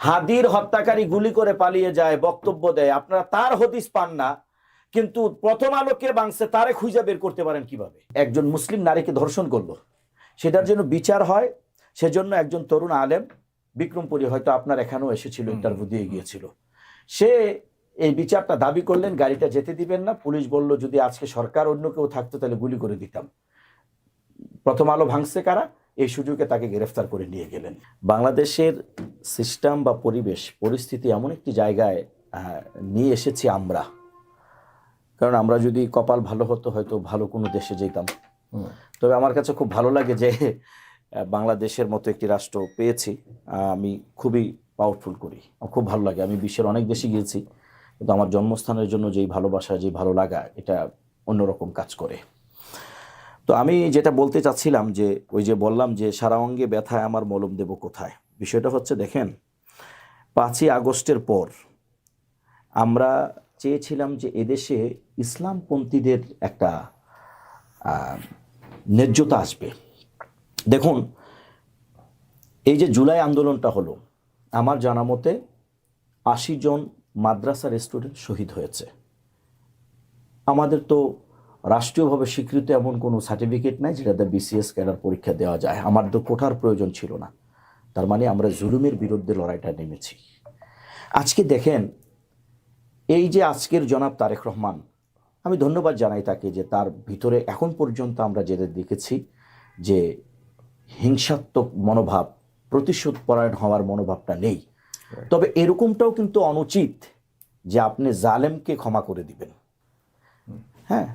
হাদির হত্যাকারী গুলি করে পালিয়ে যায় বক্তব্য দেয়। আপনারা তার হদিস পান না কিন্তু প্রথম আলোকে বাংছে তারে খুঁজে বের করতে পারেন কীভাবে? একজন মুসলিম নারীকে ধর্ষণ করল। সেটার জন্য বিচার হয় সেজন্য একজন তরুণ আলেম বিক্রমপুরী হয়তো আপনার এখানেও এসেছিল ইন্টারভিউ দিয়ে গিয়েছিল। সে এই বিচারটা দাবি করলেন গাড়িটা যেতে দিবেন না পুলিশ বলল যদি আজকে সরকার অন্য কেউ থাকতো তাহলে গুলি করে দিতাম। প্রথম আলো ভাঙছে কারা? এই সুযোগে তাকে গ্রেফতার করে নিয়ে গেলেন। বাংলাদেশের সিস্টেম বা পরিবেশ পরিস্থিতি এমন একটি জায়গায় নিয়ে এসেছি আমরা। কারণ আমরা যদি কপাল ভালো হতো হয়তো ভালো কোনো দেশে যেতাম। তবে আমার কাছে খুব ভালো লাগে যে বাংলাদেশের মতো একটি রাষ্ট্র পেয়েছি। আমি খুবই পাওয়ারফুল করি। খুব ভালো লাগে। আমি বিশ্বের অনেক দেশে গিয়েছি। কিন্তু আমার জন্মস্থানের জন্য যেই ভালোবাসা যেই ভালো লাগা এটা অন্যরকম কাজ করে। তো আমি যেটা বলতে চাচ্ছিলাম যে, ওই যে বললাম যে সারা অঙ্গে ব্যথায় আমার মলম দেব কোথায়? বিষয়টা হচ্ছে দেখেন, পাঁচই আগস্টের পর আমরা চেয়েছিলাম যে এদেশে ইসলামপন্থীদের একটা ন্যায্যতা আসবে। দেখুন, এই যে জুলাই আন্দোলনটা হলো, আমার জানা মতে আশি জন মাদ্রাসার স্টুডেন্ট শহীদ হয়েছে। আমাদের তো রাষ্ট্রীয়ভাবে স্বীকৃত এমন কোনো সার্টিফিকেট নাই যেটাতে বিসিএস ক্যাডার পরীক্ষা দেওয়া যায়। আমার তো কোঠার প্রয়োজন ছিল না। তার মানে আমরা জুলুমের বিরুদ্ধে লড়াইটা নেমেছি। আজকে দেখেন এই যে আজকের জনাব তারেক রহমান আমি ধন্যবাদ জানাই তাকে যে তার ভিতরে এখন পর্যন্ত আমরা যেটা দেখেছি যে হিংসাত্মক মনোভাব প্রতিশোধ পরায়ণ হওয়ার মনোভাবটা নেই। তবে এরকমটাও কিন্তু অনুচিত যে আপনি জালেমকে ক্ষমা করে দিবেন। হ্যাঁ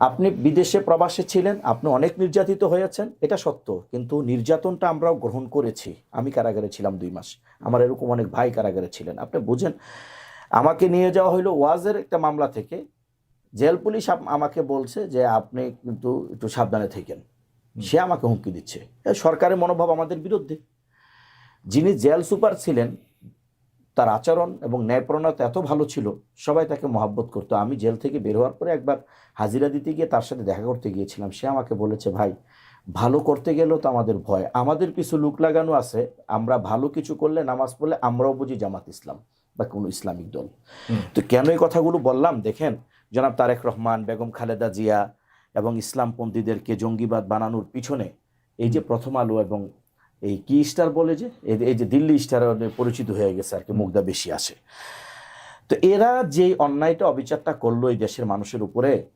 আপনি বিদেশে প্রবাসে ছিলেন আপনি অনেক নির্যাতিত হয়েছেন এটা সত্য। কিন্তু নির্যাতনটা আমরাও গ্রহণ করেছি। আমি কারাগারে ছিলাম দুই মাস। আমার এরকম অনেক ভাই কারাগারে ছিলেন। আপনি বুঝেন আমাকে নিয়ে যাওয়া হলো ওয়াজের একটা মামলা থেকে। জেল পুলিশ আমাকে বলছে যে আপনি কিন্তু একটু সাবধানে থাকেন। সে আমাকে হুমকি দিচ্ছে। সরকারের মনোভাব আমাদের বিরুদ্ধে। যিনি জেল সুপার ছিলেন তার আচরণ এবং ন্যায়প্রণতা এত ভালো ছিল সবাই তাকে মহাব্বত করতো। আমি জেল থেকে বের হওয়ার পরে একবার হাজিরা দিতে গিয়ে তার সাথে দেখা করতে গিয়েছিলাম। সে আমাকে বলেছে ভাই ভালো করতে গেলেও তো আমাদের ভয়। আমাদের কিছু লুক লাগানো আছে আমরা ভালো কিছু করলে নামাজ পড়লে আমরাও বুঝি জামাত ইসলাম বা কোনো ইসলামিক দল। তো কেন এই কথাগুলো বললাম? দেখেন জনাব তারেক রহমান বেগম খালেদা জিয়া এবং ইসলামপন্থীদেরকে জঙ্গিবাদ বানানোর পিছনে এই যে প্রথম আলো এবং এই কি স্টার বলে যে? এই- যে দিল্লি স্টার পরিচিত হয়ে গেছে আর কি মুগ্ধা বেশি আসে তো এরা যে অন্যায়টা, অবিচারটা করল এই দেশের মানুষের উপরে,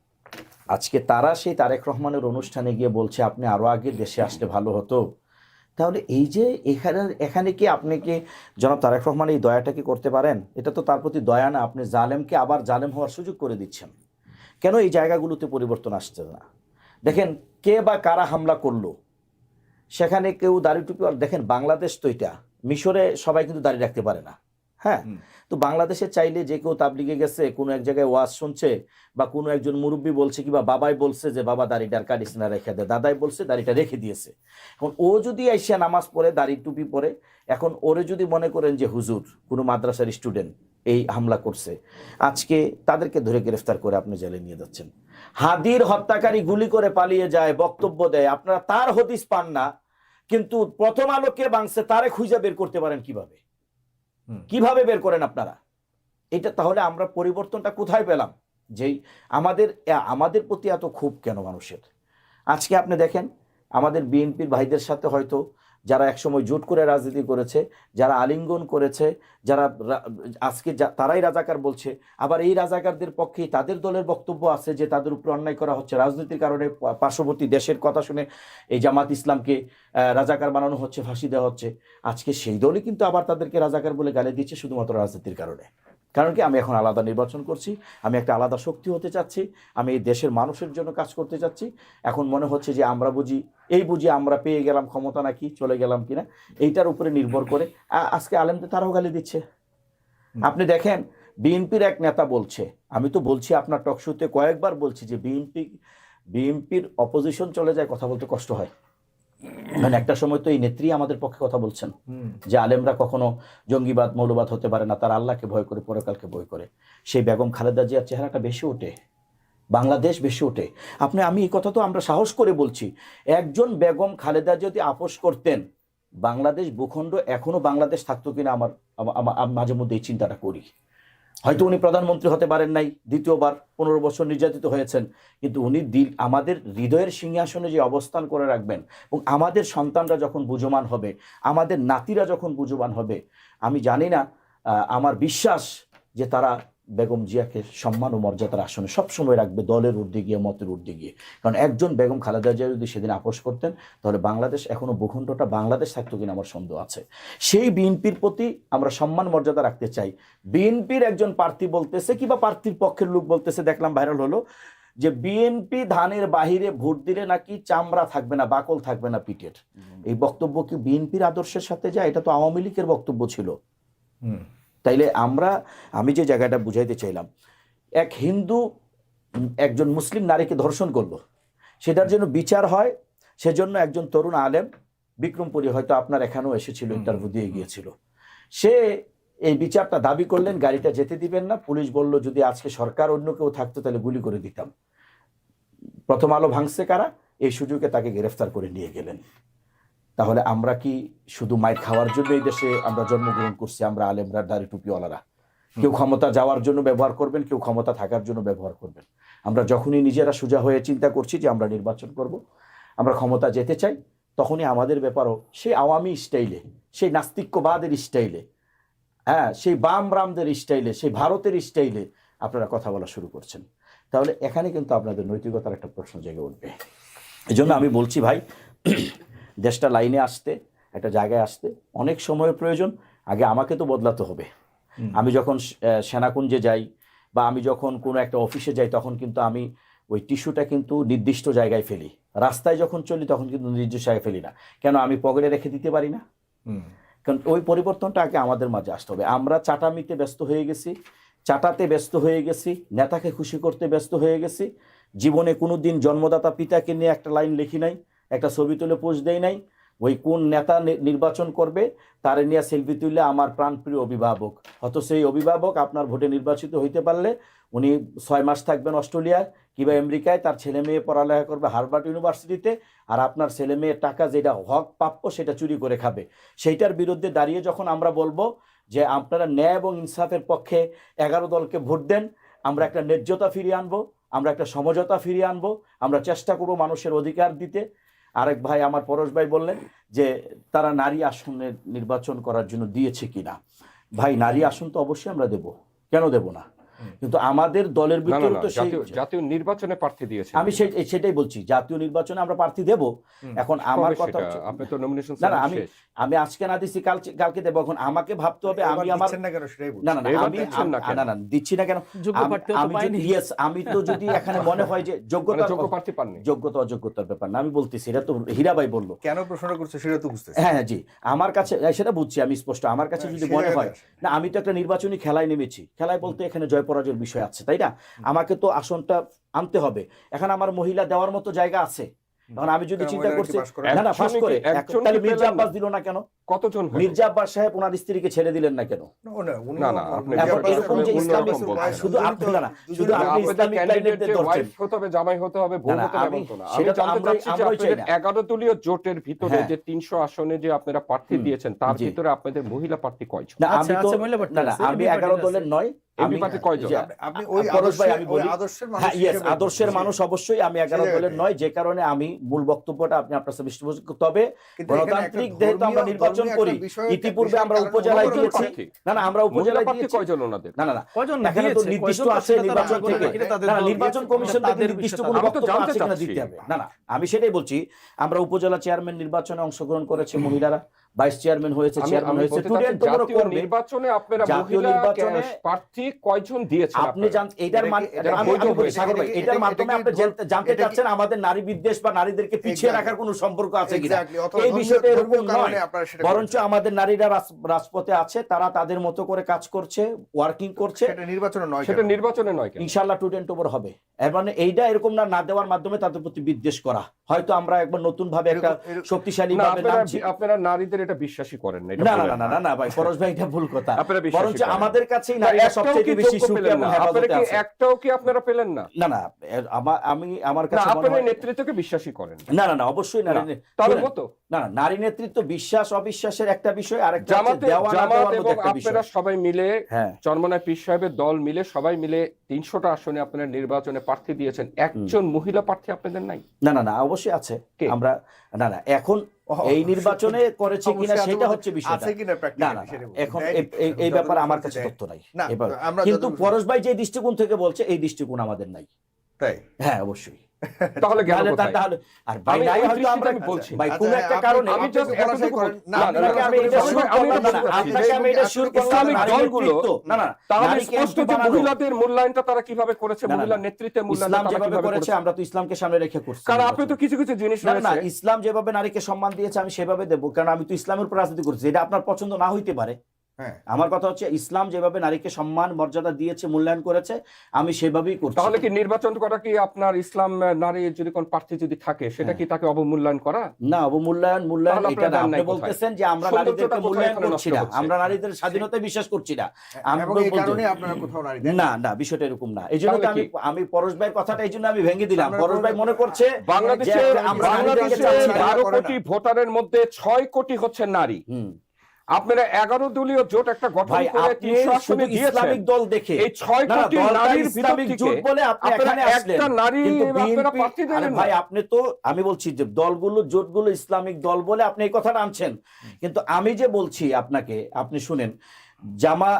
আজকে তারা সেই তারেক রহমানের অনুষ্ঠানে গিয়ে বলছে, আপনি আরও আগে দেশে আসলে ভালো হতো। তাহলে এই যে এখানে এখানে কি আপনি কি জনাব তারেক রহমান এই দয়াটা কি করতে পারেন? এটা তো তার প্রতি দয়া না, আপনি জালেমকে আবার জালেম হওয়ার সুযোগ করে দিচ্ছেন। কেন এই জায়গাগুলোতে পরিবর্তন আসছে না? দেখেন, কে বা কারা হামলা করল? সেখানে কেউ দাড়ি টুপি দেখেন বাংলাদেশ তো এটা, মিশরে সবাই কিন্তু দাড়ি রাখতে পারে না। হ্যাঁ তো বাংলাদেশে চাইলে যে কেউ তাবলিগে গেছে কোনো এক জায়গায় ওয়াজ শুনছে বা কোনো একজন মুরব্বী বলছে কিংবা বাবাই বলছে যে বাবা দাড়িটার কাটিস না রেখে দে। দাদাই বলছে দাড়িটা রেখে দিয়েছে। এখন ও যদি আইসা নামাজ পড়ে দাড়ি টুপি পরে এখন ওরে যদি মনে করেন যে হুজুর কোনো মাদ্রাসার স্টুডেন্ট এই হামলা করছে। আজকে তাদেরকে ধরে গ্রেফতার করে আপনি জেলে নিয়ে যাচ্ছেন। হাদির হত্যাকারী গুলি করে পালিয়ে যায় বক্তব্য দেয়। আপনারা তার হদিস পান না কিন্তু প্রথম আলোকে বাংছে তারে খুঁজে বের করতে পারেন কীভাবে। কীভাবে বের করেন আপনারা? এটা তাহলে আমরা পরিবর্তনটা কোথায় পেলাম? যেই আমাদের আমাদের প্রতি এত ক্ষোভ কেন মানুষের? আজকে আপনি দেখেন, আমাদের বিএনপির ভাইদের সাথে হয়তো যারা একসময় জোট করে রাজনীতি করেছে, যারা আলিঙ্গন করেছে, যারা আজকে তারাই রাজাকার বলছে। আবার এই রাজাকারদের পক্ষে তাদের দলের বক্তব্য আছে যে তাদের উপর অন্যায় করা হচ্ছে। রাজনীতির কারণে পার্শ্ববর্তী দেশের কথা শুনে এই জামাত ইসলামকে রাজাকার বানানো হচ্ছে, ফাঁসি দেওয়া হচ্ছে। আজকে সেই দলই কিন্তু আবার তাদেরকে রাজাকার বলে গালি দিচ্ছে শুধুমাত্র রাজনীতির কারণে। কারণ কি আমি এখন আলাদা নির্বাচন করছি আমি একটা আলাদা শক্তি হতে চাচ্ছি আমি এই দেশের মানুষের জন্য কাজ করতে চাচ্ছি। এখন মনে হচ্ছে যে আমরা বুঝি এই বুঝি আমরা পেয়ে গেলাম ক্ষমতা নাকি চলে গেলাম কিনা এইটার উপরে নির্ভর করে আজকে আলেমদের তারাও গালি দিচ্ছে। আপনি দেখেন বিএনপির এক নেতা বলছে আমি তো বলছি আপনার টকশোতে কয়েকবার বলছি যে বিএনপি বিএনপির অপোজিশন চলে যায় কথা বলতে কষ্ট হয়। মানে একটা সময় তো এই নেত্রী আমাদের পক্ষে কথা বলছেন। যে আলেমরা কখনো জঙ্গিবাদ মৌলবাদ হতে পারে না তার আল্লাহকে ভয় করে পরকালকে ভয় করে। সেই বেগম খালেদা জিয়ার চেহারাটা বেশি ওঠে বাংলাদেশ বেশি ওঠে। আপনি আমি এই কথা তো আমরা সাহস করে বলছি একজন বেগম খালেদা যদি আপোষ করতেন বাংলাদেশ ভূখণ্ড এখনও বাংলাদেশ থাকতো কিনা আমার আমা- আমা- আমি মাঝে মধ্যে এই চিন্তাটা করি। হয়তো উনি প্রধানমন্ত্রী হতে পারেন নাই, দ্বিতীয়বার, পনেরো বছর নির্যাতিত হয়েছেন। কিন্তু উনি দিল, আমাদের হৃদয়ের সিংহাসনে যে অবস্থান করে রাখবেন এবং আমাদের সন্তানরা যখন বুঝমান হবে, আমাদের নাতিরা যখন বুঝমান হবে, আমি জানি না আমার বিশ্বাস যে তারা বেগম জিয়াকে সম্মান ও মর্যাদার আসনে সবসময় রাখবে দলের ঊর্ধ্বে গিয়ে মতের ঊর্ধ্বে গিয়ে। কারণ একজন বেগম খালেদা জিয়া যদি সেদিন আপোষ করতেন তাহলে বাংলাদেশ এখনও ভূখণ্ডটা বাংলাদেশ থাকতো কিনা আমার সন্দেহ আছে। সেই বিএনপির প্রতি আমরা সম্মান মর্যাদা রাখতে চাই। বিএনপির একজন প্রার্থী বলতেছে কিংবা প্রার্থীর পক্ষের লোক বলতেছে দেখলাম ভাইরাল হলো যে বিএনপি ধানের বাহিরে ভোট দিলে নাকি চামড়া থাকবে না বাকল থাকবে না পিঠের। এই বক্তব্য কি বিএনপির আদর্শের সাথে যায়? এটা তো আওয়ামী লীগের বক্তব্য ছিল। হুম। তাইলে আমরা আমি যে জায়গাটা বুঝাইতে চাইলাম এক হিন্দু একজন মুসলিম নারীকে ধর্ষণ করল। সেটার জন্য বিচার হয় সেজন্য একজন তরুণ আলেম বিক্রমপুরী হয়তো আপনার এখানেও এসেছিল ইন্টারভিউ দিয়ে গিয়েছিল। সে এই বিচারটা দাবি করলেন গাড়িটা যেতে দিবেন না পুলিশ বলল যদি আজকে সরকার অন্য কেউ থাকতো তাহলে গুলি করে দিতাম। প্রথম আলো ভাঙছে কারা? এই সুযোগে তাকে গ্রেফতার করে নিয়ে গেলেন। তাহলে আমরা কি শুধু মাইর খাওয়ার জন্য এই দেশে আমরা জন্মগ্রহণ করছি আমরা আলেমরা দাড়ি টুপিওয়ালারা? কেউ ক্ষমতা যাওয়ার জন্য ব্যবহার করবেন কেউ ক্ষমতা থাকার জন্য ব্যবহার করবেন। আমরা যখনই নিজেরা সোজা হয়ে চিন্তা করছি যে আমরা নির্বাচন করব আমরা ক্ষমতা যেতে চাই তখনই আমাদের ব্যাপারও সেই আওয়ামী স্টাইলে সেই নাস্তিক্যবাদের স্টাইলে হ্যাঁ সেই বাম রামদের স্টাইলে সেই ভারতের স্টাইলে আপনারা কথা বলা শুরু করছেন। তাহলে এখানে কিন্তু আপনাদের নৈতিকতার একটা প্রশ্ন জেগে উঠবে। এই জন্য আমি বলছি ভাই দেশটা লাইনে আসতে একটা জায়গায় আসতে অনেক সময়ের প্রয়োজন। আগে আমাকে তো বদলাতে হবে। আমি যখন সেনাকুঞ্জে যাই বা আমি যখন কোনো একটা অফিসে যাই তখন কিন্তু আমি ওই টিস্যুটা কিন্তু নির্দিষ্ট জায়গায় ফেলি। রাস্তায় যখন চলি তখন কিন্তু নির্দিষ্ট জায়গায় ফেলি না। কেন আমি পকেটে রেখে দিতে পারি না? কারণ ওই পরিবর্তনটা আগে আমাদের মাঝে আসতে হবে। আমরা চাটামিতে ব্যস্ত হয়ে গেছি চাটাতে ব্যস্ত হয়ে গেছি নেতাকে খুশি করতে ব্যস্ত হয়ে গেছি। জীবনে কোনো দিন জন্মদাতা পিতাকে নিয়ে একটা লাইন লিখি নাই। একটা ছবি তুলে পোস্ট দেই নাই। ওই কোন নেতা নির্বাচন করবে, তারে নিয়ে সেলফি তুললে আমার প্রাণপ্রিয় অভিভাবক। হয়তো সেই অভিভাবক আপনার ভোটে নির্বাচিত হইতে পারলে উনি ছয় মাস থাকবেন অস্ট্রেলিয়ায়, কিংবা আমেরিকায়, তার ছেলে মেয়ে পড়ালেখা করবে হার্ভার্ড ইউনিভার্সিটিতে, আর আপনার ছেলে মেয়ের টাকা যেটা হক প্রাপ্য সেটা চুরি করে খাবে। সেইটার বিরুদ্ধে দাঁড়িয়ে যখন আমরা বলব যে আপনারা ন্যায় এবং ইনসাফের পক্ষে এগারো দলকে ভোট দেন, আমরা একটা ন্যায্যতা ফিরিয়ে আনব, আমরা একটা সমঝোতা ফিরিয়ে আনব, আমরা চেষ্টা করব মানুষের অধিকার দিতে। আরেক ভাই আমার পরশ ভাই বললেন যে তারা নারী আসনের নির্বাচন করার জন্য দিয়েছে কিনা ভাই, নারী আসন তো অবশ্যই আমরা দেব কেন দেব না। কিন্তু আমাদের দলের ভিতরে তো সেই জাতীয় নির্বাচনে প্রার্থী দিয়েছে আমি সেই সেটাই বলছি জাতীয় নির্বাচনে আমরা প্রার্থী দেব। এখন আমার কথা হচ্ছে- আপনি তো নমিনেশন না, না, আমি- আমি আজকে না দিচ্ছি কাল কালকে দেবো। এখন আমাকে ভাবতে হবে আমি আমার দিচ্ছেন না কেন সেটাই বলছি। না আমি দিচ্ছেন না কেন? না না দিচ্ছি না কেন। যোগ্য আমি- তো যদি yes, আমি তো যদি এখানে মনে হয় যে মানে যোগ্যতা যোগ্য প্রার্থী পাননি। যোগ্যতা অযোগ্যতার ব্যাপার না আমি বলতেছি এটা তো হীরাবাই বলল। কেন প্রশ্নটা করছে সেটা তো বুঝতেছি। হ্যাঁ হ্যাঁ, জি। আমার কাছে হ্যাঁ, সেটা বুঝছি আমি স্পষ্ট। আমার কাছে হ্যাঁ, যদি মনে হয় না আমি তো একটা নির্বাচনী খেলায় নেমেছি। খেলায় বলতে এখানে জয় পরাজয়ের বিষয় আছে তাই না? আমাকে তো আসনটা আনতে হবে। এখন আমার মহিলা দেওয়ার মতো জায়গা আছে। এখন আমি যদি চিন্তা করছি না না ফাঁস করে। তাহলে মির্জা আব্বাস দিল না কেন? কতজন মির্জা আব্বাস সাহেব ওনার স্ত্রীকে ছেড়ে দিলেন না কেন? না, না, আপনি এরকম যে ইসলামিক। শুধু আপনি না না, শুধু আপনি ইসলামিক ধরছেন। হতে হবে জামাই হতে হবে না, হতে হবে আমি না। সেটা তো আমরাই- চাচ্ছি চাই না। এগারো দলীয় জোটের ভিতরে হ্যাঁ। যে তিনশো আসনে যে আপনারা প্রার্থী দিয়েছেন তার ভিতরে আপনাদের মহিলা প্রার্থী কয়জন? না আমি তো না না আমি এমপি এগারো প্রার্থী দলের নয়। এমপি আমি প্রার্থী কয়জন? আপনি- আপনি ওই পরশ ভাই আদর্শের- আমি বলি আদর্শের মানুষ হ্যাঁ আদর্শের মানুষ অবশ্যই আমি এগারো দলের নয় যে কারণে আমি মূল বক্তব্যটা আপনি আপনার সাথে তবে গণতান্ত্রিক যেহেতু আমরা নির্বাচন করি ইতিপূর্বে আমরা উপজেলায় দিয়েছি না না আমরা উপজেলায় দিয়েছি কয়জন ওনাদের? না না না। এখানে তো নির্দিষ্ট আছে নির্বাচন থেকে। না, নির্বাচন কমিশন থেকে তাদের নির্দিষ্ট কোনো বক্তব্য জানতে আছে কিনা চাচ্ছি। দিতে হবে। না না আমি সেটাই বলছি আমরা উপজেলা চেয়ারম্যান নির্বাচনে অংশগ্রহণ করেছে মহিলারা। ভাইস চেয়ারম্যান হয়েছে চেয়ারম্যান হয়েছে। স্টুডেন্ট তোমরা জাতীয় করবে। নির্বাচনে আপনারা জাতীয় নির্বাচনে প্রার্থী কয়জন দিয়েছেন আপনি জান এটার এটা মান এটার মাধ্যমে আপনি জানতে- চাচ্ছেন আমাদের নারী বিদ্বেষ বা নারীদেরকে পিছিয়ে রাখার কোনো সম্পর্ক আছে কিনা। এই বিষয়টা এরকম কারণে নয়। আপনারা সেটা বরঞ্চ আমাদের নারীরা রাজ- রাজপথে আছে তারা তাদের মতো করে কাজ করছে ওয়ার্কিং করছে। সেটা নির্বাচনে নয় সেটা নির্বাচনে নয় কেন? ইনশাল্লাহ টু টেন ওভার হবে। এর মানে এইটা এরকম না না দেওয়ার মাধ্যমে তাদের প্রতি বিদ্বেষ করা। হয়তো আমরা একবার নতুন ভাবে একটা শক্তিশালী ভাবে আপনারা নামছি। এটা বিশ্বাসই করেন না না না না না ভাই পরশ ভাই এটা ভুল কথা। আপনারা বরঞ্চ করেন আমাদের কাছেই নারীরা সবচেয়ে বেশি সুখী এবং হেফাজতে আছে। একটাও কি আপনারা পেলেন না? না না আমি আমার কাছে মনে হয়- নেতৃত্বকে বিশ্বাসই করেন না। না না অবশ্যই নারী না, মতো না না নারী নেতৃত্ব বিশ্বাস অবিশ্বাসের একটা বিষয় আর একটা দেওয়া না জামাত দেওয়ার এবং মধ্যে একটা বিষয়। আপনারা সবাই মিলে হ্যাঁ। চরমনায় পীর সাহেবের দল মিলে সবাই মিলে তিনশোটা আসনে আপনারা নির্বাচনে প্রার্থী দিয়েছেন। একজন মহিলা প্রার্থী আপনাদের নাই? না না না অবশ্যই আছে। আমরা না না এখন এই নির্বাচনে করেছে কিনা সেটা হচ্ছে বিষয়টা। এখন এই- ব্যাপারে আমার কাছে তথ্য নাই। কিন্তু পরশ ভাই যে দৃষ্টিকোণ থেকে বলছে এই দৃষ্টিকোণ আমাদের নাই। তাই? হ্যাঁ অবশ্যই। তাহলে গেল তাহলে আর ভাই নাই হয়তো আমরা আমি বলছি। ভাই আচ্ছা, কোন একটা কারণে আমি এতটুকু না, আপনাকে আমি এটা শুরু আমি। আপনাকে আমি এটা শুরু ইসলামিক দলগুলো- না না তাহলে স্পষ্ট যে মহিলাদের মূল্যায়নটা তারা কীভাবে করেছে। মহিলা নেতৃত্বের মূল্যায়ন ইসলাম যেভাবে করেছে আমরা তো ইসলামকে সামনে রেখে করছি। কারণ আপনি তো কিছু কিছু জিনিস না না ইসলাম যেভাবে নারীকে সম্মান দিয়েছে আমি সেভাবে দেবো। কারণ আমি তো ইসলামের উপর রাজনীতি করছি এটা আপনার পছন্দ না হইতে পারে। আমার কথা হচ্ছে ইসলাম যেভাবে নারীকে সম্মান মর্যাদা দিয়েছে মূল্যায়ন করেছে আমি সেভাবেই করছি। তাহলে কি নির্বাচন করা কি আপনার ইসলাম নারী যদি কোন প্রার্থী যদি থাকে সেটা কি তাকে অবমূল্যায়ন করা? না অবমূল্যায়ন মূল্যায়ন এটা না। আপনি বলতেছেন যে আমরা নারীদেরকে মূল্যায়ন করছি না। আমরা নারীদের স্বাধীনতায় বিশ্বাস করছি না। আমি এই কারণে আপনারা কোথাও নারী না না বিষয়টা এরকম না। এই জন্য আমি আমি পরশ ভাইয়ের কথাটা এই জন্য আমি ভেঙে দিলাম। পরশ ভাই মনে করছে বাংলাদেশে যে আমরা নারীদেরকে বাংলাদেশে চাচ্ছি না। বারো। কোটি ভোটারের মধ্যে ছয় কোটি হচ্ছে নারী। আপনারা এগারো দলীয় জোট একটা গঠন করে আপনি তিনশো আসনে ইসলামিক দল দেখে। এই ছয় কোটি নারীর ইসলামিক জোট বলে আপনারা একটা নারী আপনারা প্রার্থী ভাই আপনি তো আমি বলছি যে দলগুলো জোটগুলো ইসলামিক দল বলে আপনি এই কথাটা আনছেন। কিন্তু আমি যে বলছি আপনাকে আপনি শুনেন জামা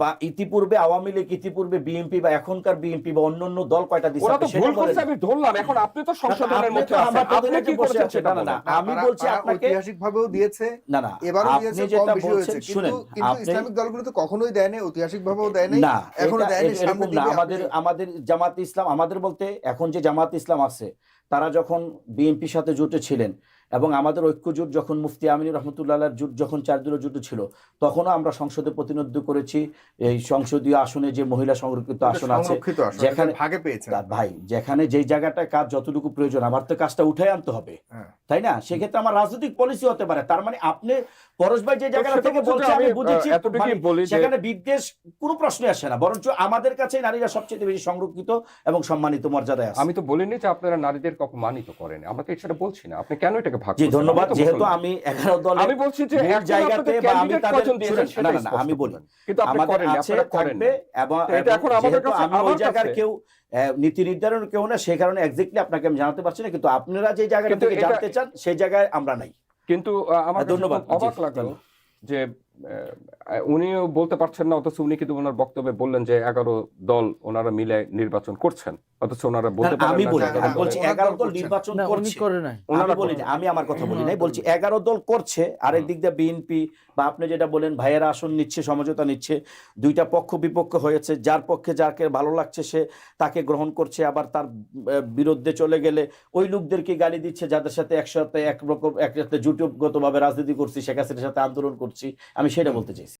বা ইতিপূর্বে আওয়ামী লীগ ইতিপূর্বে বিএনপি বা এখনকার বিএনপি বা অন্যান্য দল কয়টা দিচ্ছে ওরা তো ভুল করছে আমি ধরলাম। এখন আপনি তো সংশোধনের মধ্যে আছেন আপনি কি করছেন সেটা না, না, না, বলুন। আমি বলছি আপনাকে ঐতিহাসিক ভাবেও দিয়েছে না না এবারও আপনি দিয়েছে যেটা কম বেশি বলছেন হয়েছে। শুনেন কিন্তু ইসলামিক দলগুলো তো কখনোই দেয়নি ঐতিহাসিক ভাবেও দেয়নি না এখনও সামনে এরকম না আমাদের আমাদের জামাত ইসলাম আমাদের বলতে এখন যে জামাত ইসলাম আছে তারা যখন বিএনপির সাথে জোটে ছিলেন এবং আমাদের ঐক্য জোট যখন মুফতি আমিনুর রহমতুল্লাহ জোট যখন চারদলীয় জোটে ছিল তখনও আমরা সংসদে প্রতিনিধিত্ব করেছি। এই সংসদীয় আসনে যে মহিলা সংরক্ষিত আসন আছে যেখানে- এটা ভাগে পেয়েছেন। তা ভাই যেখানে যেই জায়গাটায় কাজ যতটুকু প্রয়োজন আমার তো কাজটা উঠে আনতে হবে। হ্যাঁ। তাই না? সেক্ষেত্রে আমার রাজনৈতিক পলিসি হতে পারে। তার মানে আপনি পরশ ভাই যে জায়গাটা থেকে বলছে আমি বুঝেছি মানে সেখানে বিদ্বেষ কোনো প্রশ্নই আসে না। বরঞ্চ আমাদের কাছে নারীরা সবচেয়ে বেশি সংরক্ষিত এবং সম্মানিত মর্যাদায় আছে। আমি তো বলিনি যে আপনারা নারীদেরকে অপমানিত করেন। আমরা তো সেটা বলছি না। আপনি কেন এটাকে ভাগ জি ধন্যবাদ যেহেতু আমি এগারো দল আমি বলছি যে এক জায়গাতে বা আমি তাদের না, না, আমি বলি কিন্তু আপনি করেন আপনারা করেন এবং এটা এখন আমাদের কাছে- আমি ওই জায়গার কেউ নীতি নির্ধারণ কেউ না সেই কারণে এক্স্যাক্টলি আপনাকে আমি জানাতে পারছি না কিন্তু আপনারা যে জায়গাটা থেকে জানতে চান সেই জায়গায় আমরা নাই। কিন্তু আমার ধন্যবাদ, অবাক লাগল যে উনিও বলতে পারছেন না অথচ উনি কিন্তু ওনার বক্তব্যে বললেন যে এগারো দল ওনারা মিলে নির্বাচন করছেন। অথচ ওনারা বলতে আমি বলি বলছি এগারো দল নির্বাচন করছে। করে নাই। ওনারা বলি না আমি আমার কথা বলি নাই বলছি এগারো দল করছে আরেক দিক দিয়ে বিএনপি বা আপনি যেটা বলেন ভাইয়েরা আসন নিচ্ছে সমঝোতা নিচ্ছে দুইটা পক্ষ বিপক্ষ হয়েছে যার পক্ষে যাকে ভালো লাগছে সে তাকে গ্রহণ করছে আবার তার বিরুদ্ধে চলে গেলে ওই লোকদেরকে গালি দিচ্ছে যাদের সাথে একসাথে একরকম একসাথে জুটগতভাবে রাজনীতি করছি শেখ হাসিনার সাথে আন্দোলন করছি আমি সেটা বলতে চাইছি